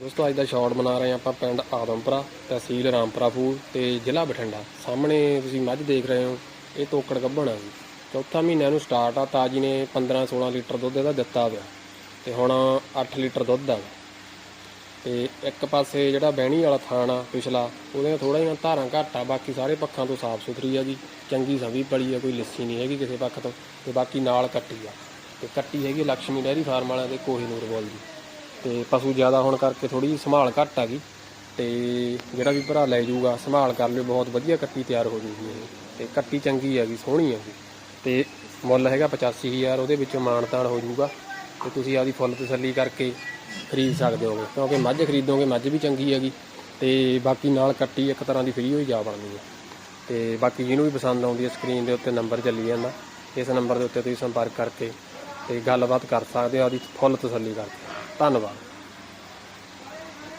ਦੋਸਤੋ ਅੱਜ ਦਾ ਸ਼ਾਰਟ ਬਣਾ ਰਹੇ ਹਾਂ ਆਪਾਂ ਪਿੰਡ ਆਦਮਪੁਰਾ, ਤਹਿਸੀਲ ਰਾਮਪੁਰਾ ਫੂਲ ਤੇ ਜ਼ਿਲ੍ਹਾ ਬਠਿੰਡਾ। ਸਾਹਮਣੇ ਤੁਸੀਂ ਮੱਝ ਦੇਖ ਰਹੇ ਹੋ, ਇਹ ਤੋਕੜ ਗੱਭਣ ਆ ਜੀ। ਚੌਥਾ ਮਹੀਨਾ ਨੂੰ ਸਟਾਰਟ ਆ, ਤਾਜੀ ਨੇ 15 16 ਲੀਟਰ ਦੁੱਧ ਇਹਦਾ ਦਿੱਤਾ ਪਿਆ ਤੇ ਹੁਣ 8 ਲੀਟਰ ਦੁੱਧ ਆ। ਤੇ ਇੱਕ ਪਾਸੇ ਜਿਹੜਾ ਬਹਿਣੀ ਵਾਲਾ ਥਾਣ ਆ ਪਿਛਲਾ ਉਹਦੇ ਥੋੜਾ ਜਿਹਾ ਧਾਰਾਂ ਘੱਟ ਆ, ਬਾਕੀ ਸਾਰੇ ਪੱਖਾਂ ਤੋਂ ਸਾਫ਼ ਸੁਥਰੀ ਆ ਜੀ। ਚੰਗੀ ਸੰਭੀ ਪੜੀ ਆ, ਕੋਈ ਲਿੱਸੀ ਨਹੀਂ ਹੈਗੀ ਕਿਸੇ ਪੱਖ ਤੋਂ। ਤੇ ਬਾਕੀ ਨਾਲ ਕੱਟੀ ਆ। ਤੇ ਕੱਟੀ ਹੈਗੀ ਲక్ష్ਮੀ ਡੈਰੀ ਫਾਰਮ ਵਾਲਿਆਂ ਦੇ ਕੋਹੀਨੂਰ ਬੋਲ ਦੀ। ਤੇ ਪਸ਼ੂ ਜ਼ਿਆਦਾ ਹੋਣ ਕਰਕੇ ਥੋੜੀ ਜਿਹੀ ਸੰਭਾਲ ਘੱਟ ਆ ਗਈ ਤੇ ਜਿਹੜਾ ਵੀ ਭਰਾ ਲੈ ਜਾਊਗਾ, ਸੰਭਾਲ ਕਰ ਲਿਓ, ਬਹੁਤ ਵਧੀਆ ਕੱਟੀ ਤਿਆਰ ਹੋ ਜੂਗੀ ਇਹ। ਤੇ ਕੱਟੀ ਚੰਗੀ ਹੈਗੀ ਸੋਹਣੀ ਹੈਗੀ ਤੇ ਮੁੱਲ ਹੈਗਾ 85000 ਉਹਦੇ ਵਿੱਚੋਂ ਮਾਨਤਾਨ ਹੋ ਜਾਊਗਾ ਤੇ ਤੁਸੀਂ ਆਦੀ ਫੁੱਲ ਤਸੱਲੀ ਕਰਕੇ ਖਰੀਦ ਸਕਦੇ ਹੋ ਕਿਉਂਕਿ ਮੱਝ ਖਰੀਦੋਗੇ, ਮੱਝ ਵੀ ਚੰਗੀ ਹੈਗੀ। ਤੇ ਬਾਕੀ ਨਾਲ ਕੱਟੀ ਇੱਕ ਤਰ੍ਹਾਂ ਦੀ ਫ੍ਰੀ ਹੋਈ ਜਾ ਬਣਦੀ ਹੈ ਤੇ ਬਾਕੀ ਜਿਹਨੂੰ ਵੀ ਪਸੰਦ ਆਉਂਦੀ ਹੈ ਸਕਰੀਨ ਦੇ ਉੱਤੇ ਨੰਬਰ ਚੱਲੀ ਜਾਂਦਾ। ਇਸ ਨੰਬਰ ਦੇ ਉੱਤੇ ਤੁਸੀਂ ਸੰਪਰਕ ਕਰਕੇ ਤੇ ਗੱਲਬਾਤ ਕਰ ਸਕਦੇ ਹੋ, ਆਦੀ ਫੁੱਲ ਤਸੱਲੀ ਕਰਕੇ। ਧੰਨਵਾਦ